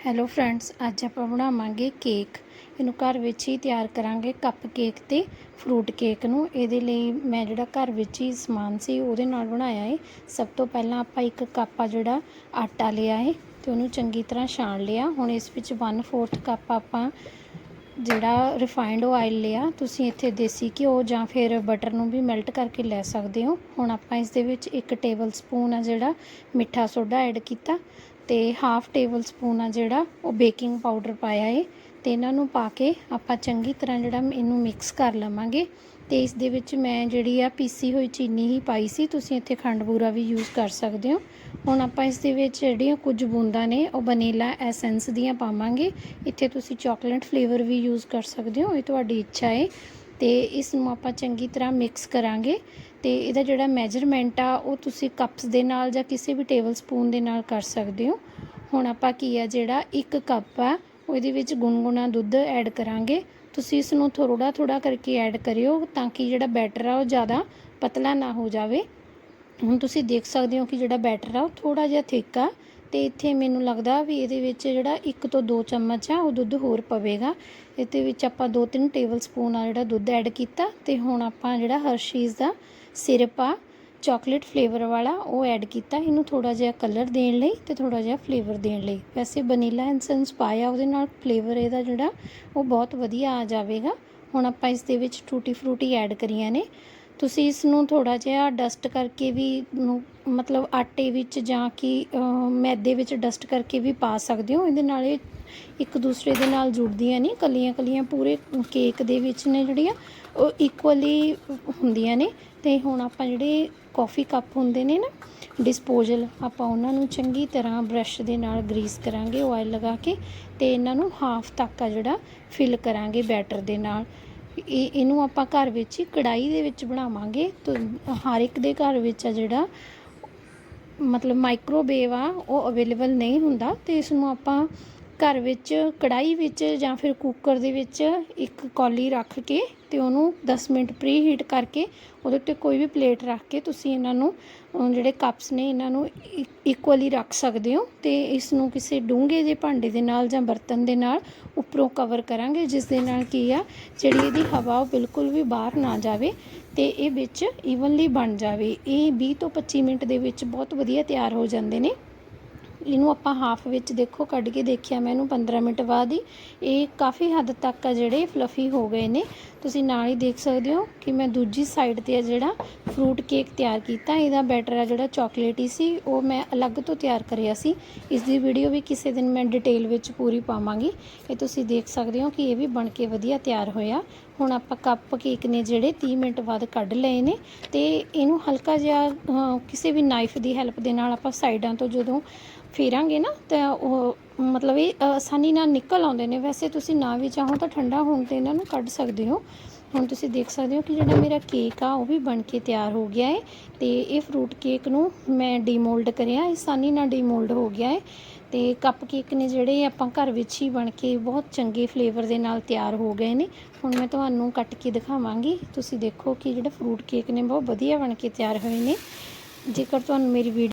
Hello friends ਅੱਜ ਆਪਾਂ ਬਣਾਵਾਂਗੇ ਕੇਕ ਇਹਨੂੰ ਘਰ ਵਿੱਚ ਹੀ ਤਿਆਰ ਕਰਾਂਗੇ ਕੱਪ ਕੇਕ ਤੇ ਫਰੂਟ ਕੇਕ ਨੂੰ। ਇਹਦੇ ਲਈ ਮੈਂ ਜਿਹੜਾ ਘਰ ਵਿੱਚ ਹੀ ਸਮਾਨ ਸੀ, ਉਹਦੇ ਨਾਲ ਬਣਾਇਆ ਏ। ਸਭ ਤੋਂ ਪਹਿਲਾਂ ਆਪਾਂ ਇੱਕ ਕੱਪ ਆ ਜਿਹੜਾ ਆਟਾ ਲਿਆ ਹੈ ਤੇ ਉਹਨੂੰ ਚੰਗੀ ਤਰ੍ਹਾਂ ਛਾਣ ਲਿਆ। ਹੁਣ ਇਸ ਵਿੱਚ 1/4 ਕੱਪ ਆਪਾਂ ਜਿਹੜਾ ਰਿਫਾਈਨਡ ਆਇਲ ਲਿਆ, ਤੁਸੀਂ ਇੱਥੇ ਦੇਸੀ ਘਿਓ ਜਾਂ ਫਿਰ ਬਟਰ ਨੂੰ ਵੀ ਮੈਲਟ ਕਰਕੇ ਲੈ ਸਕਦੇ ਹੋ। ਹੁਣ ਆਪਾਂ ਇਸ ਦੇ ਵਿੱਚ ਇੱਕ ਟੇਬਲ ਸਪੂਨ ਆ ਜਿਹੜਾ ਮਿੱਠਾ ਸੋਡਾ ਐਡ ਕੀਤਾ। ਤੇ ਹਾਫ ਟੇਬਲ ਸਪੂਨ ਆ ਜਿਹੜਾ, ਉਹ ਬੇਕਿੰਗ ਪਾਊਡਰ ਪਾਇਆ ਏ। ਤੇ ਇਹਨਾਂ ਨੂੰ ਪਾ ਕੇ ਆਪਾਂ ਚੰਗੀ ਤਰ੍ਹਾਂ ਜਿਹੜਾ ਇਹਨੂੰ ਮਿਕਸ ਕਰ ਲਵਾਂਗੇ। ਤੇ ਇਸ ਦੇ ਵਿੱਚ ਮੈਂ ਜਿਹੜੀ ਆ ਪੀਸੀ ਹੋਈ ਚੀਨੀ ਹੀ ਪਾਈ ਸੀ, ਤੁਸੀਂ ਇੱਥੇ ਖੰਡ ਬੂਰਾ ਵੀ ਯੂਜ਼ ਕਰ ਸਕਦੇ ਹੋ। ਹੁਣ ਆਪਾਂ ਇਸ ਦੇ ਵਿੱਚ ਜਿਹੜੀਆਂ ਕੁਝ ਬੂੰਦਾਂ ਨੇ, ਉਹ ਵਨੀਲਾ ਐਸੈਂਸ ਦੀਆਂ ਪਾਵਾਂਗੇ। ਇੱਥੇ ਤੁਸੀਂ ਚਾਕਲੇਟ ਫਲੇਵਰ ਵੀ ਯੂਜ਼ ਕਰ ਸਕਦੇ ਹੋ, ਇਹ ਤੁਹਾਡੀ ਇੱਛਾ ਹੈ ਅਤੇ ਇਸ ਨੂੰ ਆਪਾਂ ਚੰਗੀ ਤਰ੍ਹਾਂ ਮਿਕਸ ਕਰਾਂਗੇ ਅਤੇ ਇਹਦਾ ਜਿਹੜਾ ਮੈਜਰਮੈਂਟ ਆ, ਉਹ ਤੁਸੀਂ ਕੱਪਸ ਦੇ ਨਾਲ ਜਾਂ ਕਿਸੇ ਵੀ ਟੇਬਲ ਸਪੂਨ ਦੇ ਨਾਲ ਕਰ ਸਕਦੇ ਹੋ। ਹੁਣ ਆਪਾਂ ਕੀ ਆ, ਜਿਹੜਾ ਇੱਕ ਕੱਪ ਆ ਉਹਦੇ ਵਿੱਚ ਗੁਨਗੁਣਾ ਦੁੱਧ ਐਡ ਕਰਾਂਗੇ। ਤੁਸੀਂ ਇਸ ਨੂੰ ਥੋੜਾ ਥੋੜਾ ਕਰਕੇ ਐਡ ਕਰਿਓ ਤਾਂ ਕਿ ਜਿਹੜਾ ਬੈਟਰ ਆ, ਉਹ ਜ਼ਿਆਦਾ ਪਤਲਾ ਨਾ ਹੋ ਜਾਵੇ। ਹੁਣ ਤੁਸੀਂ ਦੇਖ ਸਕਦੇ ਹੋ ਕਿ ਜਿਹੜਾ ਬੈਟਰ ਆ, ਉਹ ਥੋੜਾ ਜਿਹਾ ਥਿਕ ਆ। ਅਤੇ ਇੱਥੇ ਮੈਨੂੰ ਲੱਗਦਾ ਵੀ ਇਹਦੇ ਵਿੱਚ ਜਿਹੜਾ ਇੱਕ ਤੋਂ ਦੋ ਚਮਚ ਆ, ਉਹ ਦੁੱਧ ਹੋਰ ਪਵੇਗਾ। ਇਹਦੇ ਵਿੱਚ ਆਪਾਂ 2-3 ਟੇਬਲ ਸਪੂਨ ਆ ਜਿਹੜਾ ਦੁੱਧ ਐਡ ਕੀਤਾ ਤੇ ਹੁਣ ਆਪਾਂ ਜਿਹੜਾ ਹਰਸ਼ੀਜ਼ ਦਾ ਸਿਰਪ ਆ ਚਾਕਲੇਟ ਫਲੇਵਰ ਵਾਲਾ, ਉਹ ਐਡ ਕੀਤਾ। ਇਹਨੂੰ ਥੋੜਾ ਜਿਹਾ ਕਲਰ ਦੇਣ ਲਈ ਤੇ ਥੋੜਾ ਜਿਹਾ ਫਲੇਵਰ ਦੇਣ ਲਈ। ਵੈਸੇ ਵਨੀਲਾ ਐਸੈਂਸ ਪਾਇਆ ਉਹਦੇ ਨਾਲ ਫਲੇਵਰ ਇਹਦਾ ਜਿਹੜਾ, ਉਹ ਬਹੁਤ ਵਧੀਆ ਆ ਜਾਵੇਗਾ। ਹੁਣ ਆਪਾਂ ਇਸ ਦੇ ਵਿੱਚ ਟੂਟੀ ਫਰੂਟੀ ਐਡ ਕਰੀਆਂ ਨੇ। ਤੁਸੀਂ ਇਸ ਨੂੰ ਥੋੜਾ ਜਿਹਾ ਡਸਟ ਕਰਕੇ ਵੀ ਮਤਲਬ ਆਟੇ ਵਿੱਚ ਜਾਂ ਕਿ ਮੈਦੇ ਵਿੱਚ ਡਸਟ ਕਰਕੇ ਵੀ ਪਾ ਸਕਦੇ ਹੋ। ਇਹਦੇ ਨਾਲ ਇਹ ਇੱਕ ਦੂਸਰੇ ਦੇ ਨਾਲ ਜੁੜਦੀਆਂ ਨਹੀਂ ਕਲੀਆਂ ਕਲੀਆਂ ਪੂਰੇ ਕੇਕ ਦੇ ਵਿੱਚ ਨੇ ਜਿਹੜੀਆਂ, ਉਹ ਇਕੁਅਲੀ ਹੁੰਦੀਆਂ ਨੇ। ਤੇ ਹੁਣ ਆਪਾਂ ਜਿਹੜੇ ਕਾਫੀ ਕੱਪ ਹੁੰਦੇ ਨੇ ਨਾ ਡਿਸਪੋਜ਼ਲ ਆਪਾਂ ਉਹਨਾਂ ਨੂੰ ਚੰਗੀ ਤਰ੍ਹਾਂ ਬ੍ਰਸ਼ ਦੇ ਨਾਲ ਗਰੀਸ ਕਰਾਂਗੇ ਆਇਲ ਲਗਾ ਕੇ, ਤੇ ਇਹਨਾਂ ਨੂੰ ਹਾਫ ਤੱਕ ਆ ਜਿਹੜਾ ਫਿਲ ਕਰਾਂਗੇ ਬੈਟਰ ਦੇ ਨਾਲ। ਇਹ ਇਹਨੂੰ ਆਪਾਂ ਘਰ ਵਿੱਚ ਹੀ ਕੜਾਈ ਦੇ ਵਿੱਚ ਬਣਾਵਾਂਗੇ ਤਾਂ ਹਰ ਇੱਕ ਦੇ ਘਰ ਵਿੱਚ ਆ ਜਿਹੜਾ ਮਤਲਬ ਮਾਈਕ੍ਰੋਵੇਵ ਆ, ਉਹ ਅਵੇਲੇਬਲ ਨਹੀਂ ਹੁੰਦਾ ਤੇ ਇਸ ਨੂੰ ਆਪਾਂ ਘਰ ਵਿੱਚ ਕੜਾਈ ਵਿੱਚ ਜਾਂ ਫਿਰ ਕੁੱਕਰ ਦੇ ਵਿੱਚ ਇੱਕ ਕੌਲੀ ਰੱਖ ਕੇ ਤੇ ਉਹਨੂੰ 10 ਮਿੰਟ ਪ੍ਰੀ ਹੀਟ ਕਰਕੇ ਉਹਦੇ ਉੱਤੇ ਕੋਈ ਵੀ ਪਲੇਟ ਰੱਖ ਕੇ ਤੁਸੀਂ ਇਹਨਾਂ ਨੂੰ ਜਿਹੜੇ ਕੱਪਸ ਨੇ ਇਹਨਾਂ ਨੂੰ e-, ਇਕੁਅਲੀ ਰੱਖ ਸਕਦੇ ਹੋ ਤੇ ਇਸ ਨੂੰ ਕਿਸੇ ਡੂੰਘੇ ਜਿਹੇ ਭਾਂਡੇ ਦੇ ਨਾਲ ਜਾਂ ਬਰਤਨ ਦੇ ਨਾਲ ਉੱਪਰੋਂ ਕਵਰ ਕਰਾਂਗੇ, ਜਿਸ ਦੇ ਨਾਲ ਕੀ ਆ, ਜਿਹੜੀ ਇਹਦੀ ਹਵਾ ਉਹ ਬਿਲਕੁਲ ਵੀ ਬਾਹਰ ਨਾ ਜਾਵੇ ਤੇ ਇਹ ਵਿੱਚ ਈਵਨਲੀ ਬਣ ਜਾਵੇ। ਇਹ 20 ਤੋਂ 25 ਮਿੰਟ ਦੇ ਵਿੱਚ ਬਹੁਤ ਵਧੀਆ ਤਿਆਰ ਹੋ ਜਾਂਦੇ ਨੇ। ਇਹਨੂੰ ਆਪਾਂ ਹਾਫ ਵਿੱਚ ਦੇਖੋ, ਕੱਢ ਕੇ ਦੇਖਿਆ ਮੈਂ ਇਹਨੂੰ 15 ਮਿੰਟ ਬਾਅਦ ਹੀ। ਇਹ ਕਾਫੀ ਹੱਦ ਤੱਕ ਆ ਜਿਹੜੇ ਫਲਫੀ ਹੋ ਗਏ ਨੇ। ਤੁਸੀਂ ਨਾਲ ਹੀ ਦੇਖ ਸਕਦੇ ਹੋ ਕਿ ਮੈਂ ਦੂਜੀ ਸਾਈਡ ਤੇ ਆ ਜਿਹੜਾ ਫਰੂਟ ਕੇਕ ਤਿਆਰ ਕੀਤਾ। ਇਹਦਾ ਬੈਟਰ ਆ ਜਿਹੜਾ ਚਾਕਲੇਟੀ ਸੀ, ਉਹ ਮੈਂ ਅਲੱਗ ਤੋਂ ਤਿਆਰ ਕਰਿਆ ਸੀ। ਇਸ ਦੀ ਵੀਡੀਓ ਵੀ ਕਿਸੇ ਦਿਨ ਮੈਂ ਡਿਟੇਲ ਵਿੱਚ ਪੂਰੀ ਪਾਵਾਂਗੀ। ਇਹ ਤੁਸੀਂ ਦੇਖ ਸਕਦੇ ਹੋ ਕਿ ਇਹ ਵੀ ਬਣ ਕੇ ਵਧੀਆ ਤਿਆਰ ਹੋਇਆ। ਹੁਣ ਆਪਾਂ ਕੱਪ ਕੇਕ ਨੇ ਜਿਹੜੇ 30 ਮਿੰਟ ਬਾਅਦ ਕੱਢ ਲਏ ਨੇ ਤੇ ਇਹਨੂੰ ਹਲਕਾ ਜਿਹਾ ਕਿਸੇ ਵੀ ਨਾਈਫ ਦੀ ਹੈਲਪ ਦੇ ਨਾਲ ਆਪਾਂ ਸਾਈਡਾਂ ਤੋਂ ਜਦੋਂ ਫੇਰਾਂਗੇ ਨਾ ਤਾਂ ਉਹ ਮਤਲਬ ਇਹ ਆਸਾਨੀ ਨਾਲ ਨਿਕਲ ਆਉਂਦੇ ਨੇ। ਵੈਸੇ ਤੁਸੀਂ ਨਾ ਵੀ ਚਾਹੋ ਤਾਂ ਠੰਡਾ ਹੋਣ ਤੇ ਇਹਨਾਂ ਨੂੰ ਕੱਢ ਸਕਦੇ ਹੋ। ਹੁਣ ਤੁਸੀਂ ਦੇਖ ਸਕਦੇ ਹੋ ਕਿ ਜਿਹੜਾ ਮੇਰਾ ਕੇਕ ਆ, ਉਹ ਵੀ ਬਣ ਕੇ ਤਿਆਰ ਹੋ ਗਿਆ ਹੈ। ਤੇ ਇਹ ਫਰੂਟ ਕੇਕ ਨੂੰ ਮੈਂ ਡੀਮੋਲਡ ਕਰਿਆ ਆਸਾਨੀ ਨਾਲ ਡੀਮੋਲਡ ਹੋ ਗਿਆ ਹੈ। ਤੇ ਕੱਪ ਕੇਕ ਨੇ ਜਿਹੜੇ ਆਪਾਂ ਘਰ ਵਿੱਚ ਹੀ ਬਣ ਕੇ ਬਹੁਤ ਚੰਗੇ ਫਲੇਵਰ ਦੇ ਨਾਲ ਤਿਆਰ ਹੋ ਗਏ ਨੇ। ਹੁਣ ਮੈਂ ਤੁਹਾਨੂੰ ਕੱਟ ਕੇ ਦਿਖਾਵਾਂਗੀ। ਤੁਸੀਂ ਦੇਖੋ ਕਿ ਜਿਹੜਾ ਫਰੂਟ ਕੇਕ ਨੇ, ਬਹੁਤ ਵਧੀਆ ਬਣ ਕੇ ਤਿਆਰ ਹੋਏ ਨੇ। ਜੇਕਰ ਤੁਹਾਨੂੰ ਮੇਰੀ ਵੀਡੀਓ